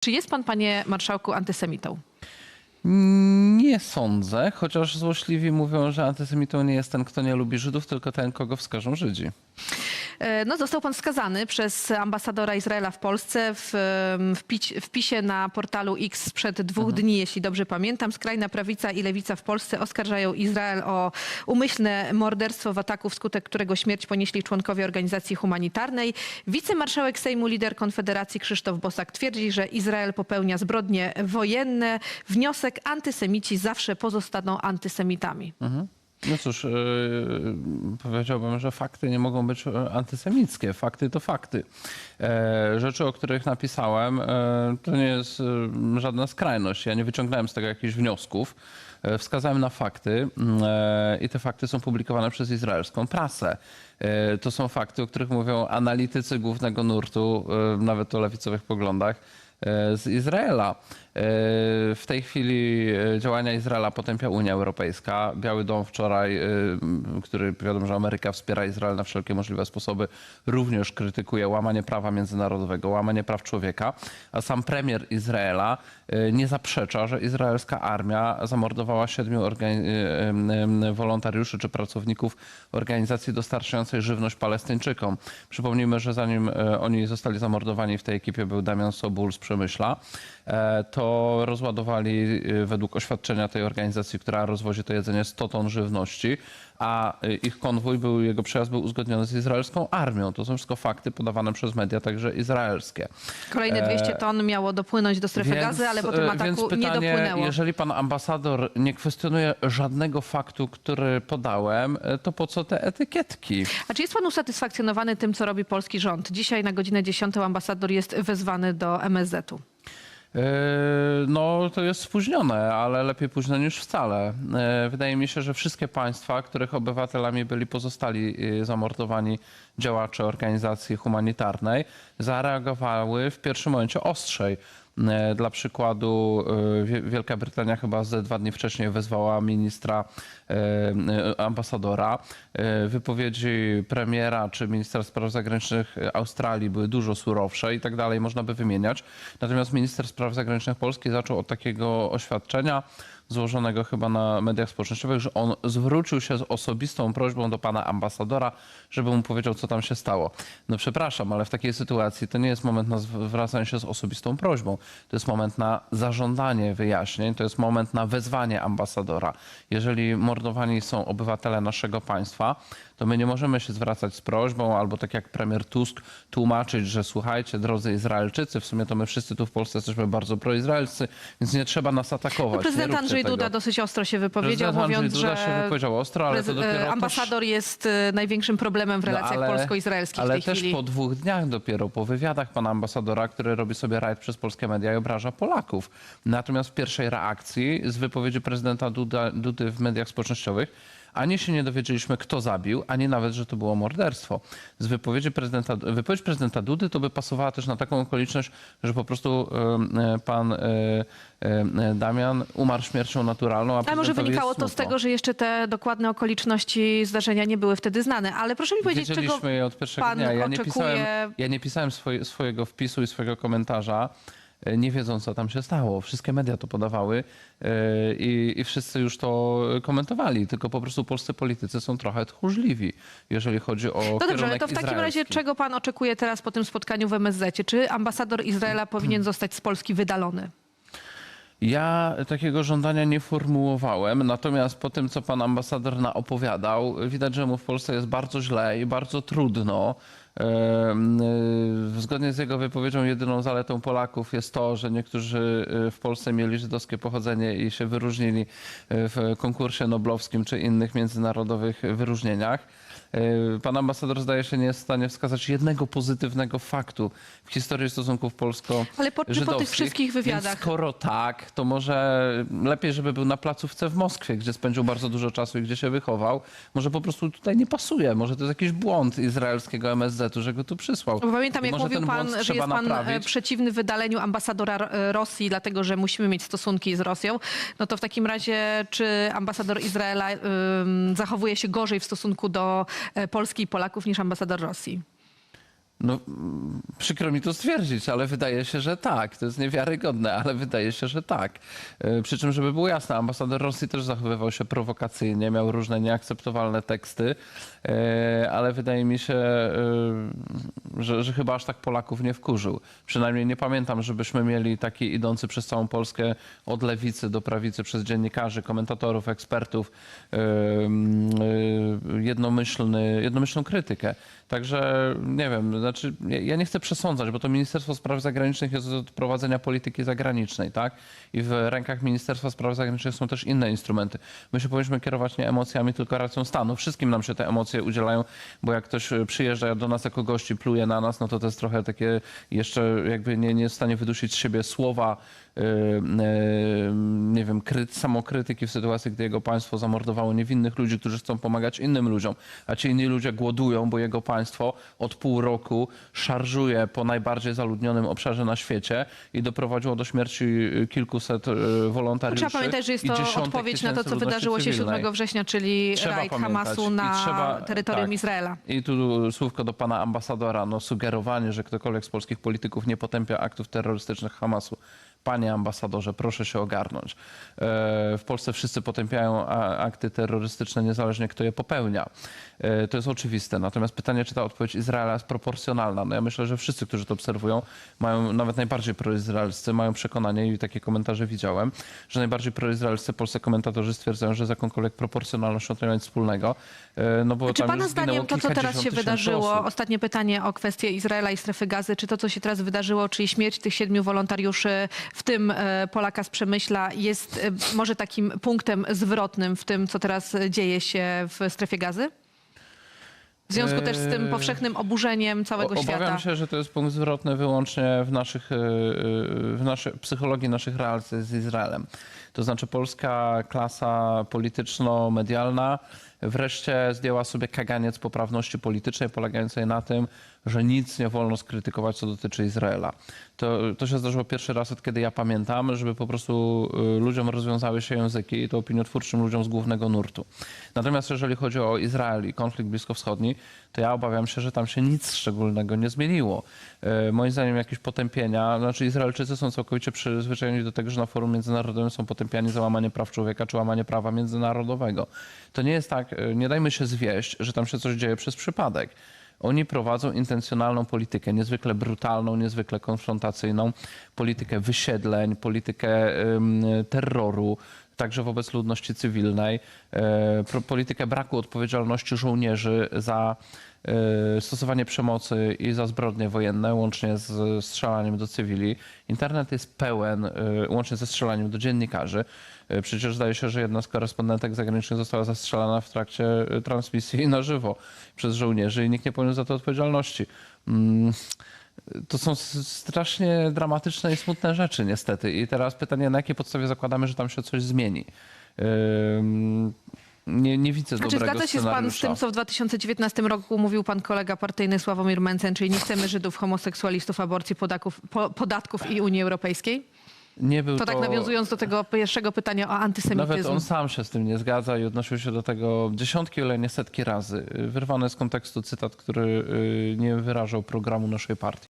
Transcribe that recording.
Czy jest pan, panie marszałku, antysemitą? Nie sądzę, chociaż złośliwi mówią, że antysemitą nie jest ten, kto nie lubi Żydów, tylko ten, kogo wskażą Żydzi. E, No, został pan skazany przez ambasadora Izraela w Polsce w em, wpić- wpisie na portalu X sprzed dwóch dni, jeśli dobrze pamiętam. Skrajna prawica i lewica w Polsce oskarżają Izrael o umyślne morderstwo w ataku, wskutek którego śmierć ponieśli członkowie organizacji humanitarnej. Wicemarszałek Sejmu, lider Konfederacji Krzysztof Bosak twierdzi, że Izrael popełnia zbrodnie wojenne. Wniosek antysemici zawsze pozostaną antysemitami. No cóż, yy, powiedziałbym, że fakty nie mogą być e, antysemickie. Fakty to fakty. E, rzeczy, o których napisałem, e, to nie jest e, żadna skrajność. Ja nie wyciągnąłem z tego jakichś wniosków. E, Wskazałem na fakty mm, e, i te fakty są publikowane przez izraelską prasę. E, To są fakty, o których mówią analitycy głównego nurtu, e, nawet o lewicowych poglądach e, z Izraela. E, W tej chwili e, działania Izraela potępia Unia Europejska. Biały Dom wczoraj, e, który wiadomo, że Ameryka wspiera Izrael na wszelkie możliwe sposoby, również krytykuje łamanie prawa międzynarodowego, łamanie praw człowieka, a sam premier Izraela nie zaprzecza, że izraelska armia zamordowała siedmiu wolontariuszy czy pracowników organizacji dostarczającej żywność Palestyńczykom. Przypomnijmy, że zanim oni zostali zamordowani, w tej ekipie był Damian Sobul z Przemyśla, e, to rozładowali e, według oświadczenia tej organizacji, która rozwozi to jedzenie 100 ton żywności, a e, ich konwój był, jego przejazd był uzgodniony z izraelską armią. To są wszystko fakty podawane przez media, także izraelskie. Kolejne 200 ton miało dopłynąć do strefy gazy, ale po tym e, ataku więc nie pytanie, dopłynęło. Jeżeli pan ambasador nie kwestionuje żadnego faktu, który podałem, e, to po co te etykietki? A czy jest pan usatysfakcjonowany tym, co robi polski rząd? Dzisiaj na godzinę 10 ambasador jest wezwany do MSZ-u. E, No, to jest spóźnione, ale lepiej późno niż wcale. E, Wydaje mi się, że wszystkie państwa, których obywatelami byli pozostali e, zamordowani działacze organizacji humanitarnej, zareagowały w pierwszym momencie ostrzej. E, Dla przykładu e, Wie- Wielka Brytania chyba ze dwa dni wcześniej wezwała ministra e, ambasadora. Wypowiedzi premiera czy ministra spraw zagranicznych Australii były dużo surowsze i tak dalej, można by wymieniać. Natomiast minister spraw zagranicznych Polski zaczął od takiego oświadczenia złożonego chyba na mediach społecznościowych, że on zwrócił się z osobistą prośbą do pana ambasadora, żeby mu powiedział, co tam się stało. No przepraszam, ale w takiej sytuacji to nie jest moment na zwracanie się z osobistą prośbą. To jest moment na zażądanie wyjaśnień, to jest moment na wezwanie ambasadora. Jeżeli mordowani są obywatele naszego państwa, to my nie możemy się zwracać z prośbą albo tak jak premier Tusk tłumaczyć, że słuchajcie, drodzy Izraelczycy, w sumie to my wszyscy tu w Polsce jesteśmy bardzo proizraelscy, więc nie trzeba nas atakować. No, prezydent róbcie Andrzej tego. Duda dosyć ostro się wypowiedział, Prezydent Andrzej mówiąc, Duda że się wypowiedział ostro, ale to dopiero e, też- ambasador jest e, największym problemem w No, relacjach polsko-izraelskich w ale tej też chwili. po dwóch dniach dopiero, po wywiadach pana ambasadora, który robi sobie rajd przez polskie media i obraża Polaków. Natomiast w pierwszej reakcji z wypowiedzi prezydenta Duda, Dudy w mediach społecznościowych ani się nie dowiedzieliśmy, kto zabił, ani nawet, że to było morderstwo. Z wypowiedzi prezydenta, wypowiedź prezydenta Dudy to by pasowała też na taką okoliczność, że po prostu e, pan e, e, Damian umarł śmiercią naturalną, a Ale może wynikało to z tego, że jeszcze te dokładne okoliczności zdarzenia nie były wtedy znane. Ale proszę mi powiedzieć, czego Wiedzieliśmy je od pierwszego pan dnia. Ja nie oczekuje... pisałem, ja nie pisałem swoje, swojego wpisu i swojego komentarza, nie wiedząc, co tam się stało. Wszystkie media to podawały e, i, i wszyscy już to komentowali. Tylko po prostu polscy politycy są trochę tchórzliwi, jeżeli chodzi o No dobrze, ale to w takim razie czego pan oczekuje teraz po tym spotkaniu w MSZ? Czy ambasador Izraela powinien zostać z Polski wydalony? Ja takiego żądania nie formułowałem, natomiast po tym, co pan ambasador naopowiadał, widać, że mu w Polsce jest bardzo źle i bardzo trudno. Em, y, Zgodnie z jego wypowiedzią, jedyną zaletą Polaków jest to, że niektórzy y, w Polsce mieli żydowskie pochodzenie i się wyróżnili w konkursie noblowskim czy innych międzynarodowych wyróżnieniach. Pan ambasador zdaje się nie jest w stanie wskazać jednego pozytywnego faktu w historii stosunków polsko Ale po, czy po tych wszystkich wywiadach... Więc skoro tak, to może lepiej, żeby był na placówce w Moskwie, gdzie spędził bardzo dużo czasu i gdzie się wychował. Może po prostu tutaj nie pasuje. Może to jest jakiś błąd izraelskiego MSZ-u, że go tu przysłał. Bo pamiętam, I jak mówił pan, że jest pan e, naprawić. przeciwny wydaleniu ambasadora e, Rosji, dlatego że musimy mieć stosunki z Rosją. No to w takim razie, czy ambasador Izraela ym, zachowuje się gorzej w stosunku do e, Polski i Polaków niż ambasador Rosji? No, mm, przykro mi to stwierdzić, ale wydaje się, że tak. To jest niewiarygodne, ale wydaje się, że tak. E, Przy czym, żeby było jasne, ambasador Rosji też zachowywał się prowokacyjnie, miał różne nieakceptowalne teksty, e, ale wydaje mi się, e, że, że chyba aż tak Polaków nie wkurzył. Przynajmniej nie pamiętam, żebyśmy mieli taki idący przez całą Polskę od lewicy do prawicy przez dziennikarzy, komentatorów, ekspertów jednomyślny, jednomyślną krytykę. Także nie wiem, znaczy ja- nie chcę przesądzać, bo to Ministerstwo Spraw Zagranicznych jest od prowadzenia polityki zagranicznej, tak? I w rękach Ministerstwa Spraw Zagranicznych są też inne instrumenty. My się powinniśmy kierować nie emocjami, tylko racją stanu. Wszystkim nam się te emocje udzielają, bo jak ktoś przyjeżdża do nas jako gości, pluje na nas, no to to jest trochę takie jeszcze jakby nie, nie jest w stanie wydusić z siebie słowa e, e, nie wiem, kry, samokrytyki w sytuacji, gdy jego państwo zamordowało niewinnych ludzi, którzy chcą pomagać innym ludziom, a ci inni ludzie głodują, bo jego państwo od pół roku szarżuje po najbardziej zaludnionym obszarze na świecie i doprowadziło do śmierci kilkuset e, wolontariuszy. Trzeba pamiętać, że jest to odpowiedź na to, co wydarzyło się cywilnej. 7 września, czyli Trzeba rajd pamiętać. Hamasu na trzeba- terytorium tak. Izraela. I tu słówko do pana ambasadora. No, sugerowanie, że ktokolwiek z polskich polityków nie potępia aktów terrorystycznych Hamasu. Panie ambasadorze, proszę się ogarnąć. E, W Polsce wszyscy potępiają akty terrorystyczne, niezależnie kto je popełnia. E, To jest oczywiste. Natomiast pytanie, czy ta odpowiedź Izraela jest proporcjonalna. No ja myślę, że wszyscy, którzy to obserwują, mają nawet najbardziej proizraelscy, mają przekonanie i takie komentarze widziałem, że najbardziej proizraelscy polscy komentatorzy stwierdzają, że z jakąkolwiek proporcjonalnością to nie ma nic wspólnego. E, No bo Czy pana zdaniem to, co teraz się wydarzyło, osób. ostatnie pytanie o kwestię Izraela i strefy gazy, czy to, co się teraz wydarzyło, czyli śmierć tych siedmiu wolontariuszy, w tym e, Polaka z Przemyśla, jest e, może takim punktem zwrotnym w tym, co teraz dzieje się w strefie gazy? W związku też z tym Eee, powszechnym oburzeniem całego Obawiam świata. się, że to jest punkt zwrotny wyłącznie w, naszych, e, w naszej psychologii naszych relacji z Izraelem. To znaczy polska klasa polityczno-medialna wreszcie zdjęła sobie kaganiec poprawności politycznej polegającej na tym, że nic nie wolno skrytykować, co dotyczy Izraela. To, to się zdarzyło pierwszy raz, od kiedy ja pamiętam, żeby po prostu y, ludziom rozwiązały się języki i to opiniotwórczym ludziom z głównego nurtu. Natomiast jeżeli chodzi o Izrael i konflikt bliskowschodni, to ja obawiam się, że tam się nic szczególnego nie zmieniło. Y, Moim zdaniem jakieś potępienia, znaczy Izraelczycy są całkowicie przyzwyczajeni do tego, że na forum międzynarodowym są potępiani za łamanie praw człowieka czy łamanie prawa międzynarodowego. To nie jest tak, y, nie dajmy się zwieść, że tam się coś dzieje przez przypadek. Oni prowadzą intencjonalną politykę, niezwykle brutalną, niezwykle konfrontacyjną, politykę wysiedleń, politykę terroru, także wobec ludności cywilnej, e, politykę braku odpowiedzialności żołnierzy za e, stosowanie przemocy i za zbrodnie wojenne, łącznie z strzelaniem do cywili. Internet jest pełen, e, łącznie ze strzelaniem do dziennikarzy. E, Przecież zdaje się, że jedna z korespondentek zagranicznych została zastrzelana w trakcie transmisji na żywo przez żołnierzy i nikt nie poniósł za to odpowiedzialności. Mm, To są strasznie dramatyczne i smutne rzeczy, niestety. I teraz pytanie, na jakiej podstawie zakładamy, że tam się coś zmieni? Nie, nie widzę A czy dobrego zgadza się z pan z tym, co w 2019 roku mówił pan kolega partyjny Sławomir Mencen, czyli nie chcemy Żydów, homoseksualistów, aborcji, podaków, po, podatków i Unii Europejskiej? Nie był To tak nawiązując do tego pierwszego pytania o Nawet antysemityzm. on sam się z tym nie zgadza i odnosił się do tego dziesiątki, ale nie setki razy. Wyrwany z kontekstu cytat, który y, nie wyrażał programu naszej partii.